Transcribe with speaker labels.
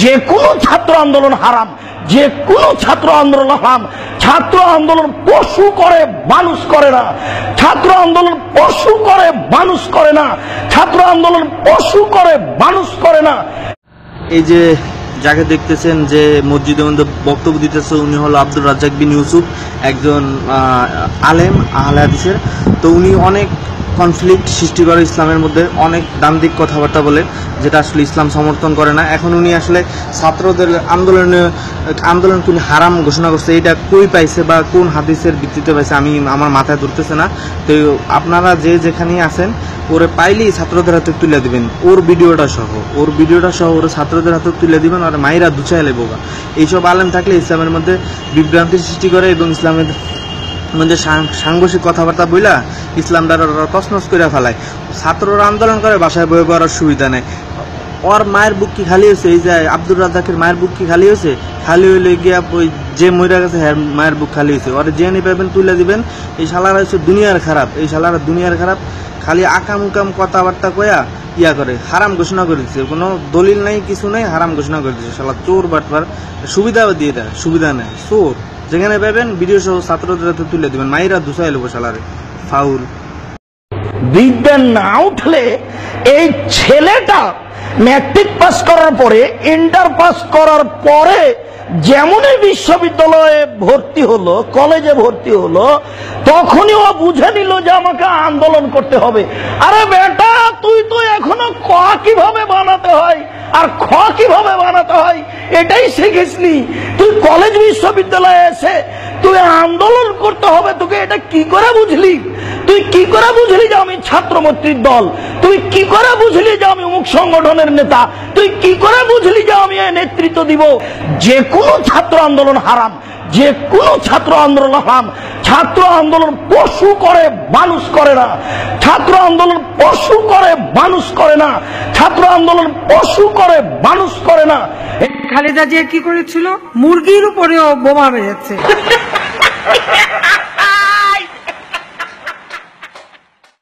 Speaker 1: যে কোনো ছাত্র আন্দোলন হারাম, যে কোনো ছাত্র আন্দোলন হারাম। ছাত্র আন্দোলন পশু করে, মানুষ করে না। ছাত্র আন্দোলন পশু করে, মানুষ করে না। ছাত্র আন্দোলন পশু করে, মানুষ করে না।
Speaker 2: এই যে যাকে দেখতেছেন যে মসজিদের মধ্যে বক্তব্য দিতেছে, উনি হলো আব্দুর রাজ্জাক বিন ইউসুফ, একজন আলেম, আহলে হাদিসের। তো উনি অনেক কনফ্লিক্ট সৃষ্টি করে ইসলামের মধ্যে অনেক দান্দিক কথাবার্তা বলে, যেটা আসলে ইসলাম সমর্থন করে না। এখন উনি আসলে ছাত্রদের আন্দোলনে আন্দোলনকে উনি হারাম ঘোষণা করছে এটা কই পাইছে বা কোন হাদিসের ভিত্তিতে পাইছে, আমি আমার মাথায় ধরতেছে না। তো আপনারা যে যেখানেই আছেন, ওরে পাইলেই ছাত্রদের হাতে তুলে দিবেন। ওর ভিডিওটা সহ, ওর ভিডিওটা সহ ওর ছাত্রদের হাতে তুলে দিবেন, আর মাইরা দুচাইলে বোকা এইসব আলেম থাকলে ইসলামের মধ্যে বিভ্রান্তির সৃষ্টি করে এবং ইসলামের মধ্যে সাংঘর্ষিক কথাবার্তা বইলা ইসলাম ওরা তছনছ করে ফেলায়। ছাত্ররা আন্দোলন করে, বাসায় বয়ে পড়ার সুবিধা নেই। ওর মায়ের বুক কি খালি হয়েছে এই যে আব্দুর রাজাকের মায়ের বুক কি খালি হয়েছে খালি হইলে গিয়া ওই যে মহিলা গেছে হ্যাঁ মায়ের বুক খালি হয়েছে ওরা যে নিয়ে পাবেন তুলে দিবেন। এই শালারা হচ্ছে দুনিয়ার খারাপ। এই শালারা দুনিয়ার খারাপ। খালি আকাম উকাম কথাবার্তা কয়া ইয়া করে। হারাম ঘোষণা করে দিচ্ছে কোনো দলিল নাই, কিছু নাই, হারাম ঘোষণা করে দিচ্ছে শালা চোর বাটবার সুবিধাও দিয়ে দেয়, সুবিধা নেই চোর। যেখানে পাবেন ভিডিও সহ ছাত্রদের তুলে দিবেন। মাইরা দুসাই লোক শালারে। ফাউল।
Speaker 1: বিদ্যা না উঠলে এই ছেলেটা ম্যাট্রিক পাস করার পরে, ইন্টার পাস করার পরে যেমনই বিশ্ববিদ্যালয়ে ভর্তি হলো, কলেজে ভর্তি হলো, তখনই ও বুঝে নিল যে আমাকে আন্দোলন করতে হবে। আরে বেটা, তুই তো এখনও ক কীভাবে বানাতে হয় আর খ কীভাবে বানাতে হয়, এটাই শিখিসনি। তুই কলেজ বিশ্ববিদ্যালয়ে এসে তুই আন্দোলন করতে হবে, তোকে এটা কি করে বুঝলি? তুই কি করে বুঝলি যে আমি ছাত্রমৈত্রীর দল? তুই কি করে বুঝলি যে আমি অমুক সংগঠনের নেতা? তুই কি করে বুঝলি যে আমি নেতৃত্ব দিব? যে কোনো ছাত্র আন্দোলন হারাম, যে কোনো ছাত্র আন্দোলন হারাম। ছাত্র আন্দোলন পশু করে, মানুষ করে না। ছাত্র আন্দোলন পশু করে, মানুষ করে না। ছাত্র আন্দোলন পশু করে, মানুষ করে না।
Speaker 3: খালেদা জিয়া কি করেছিল? মুরগির উপরেও বোমা মেরেছে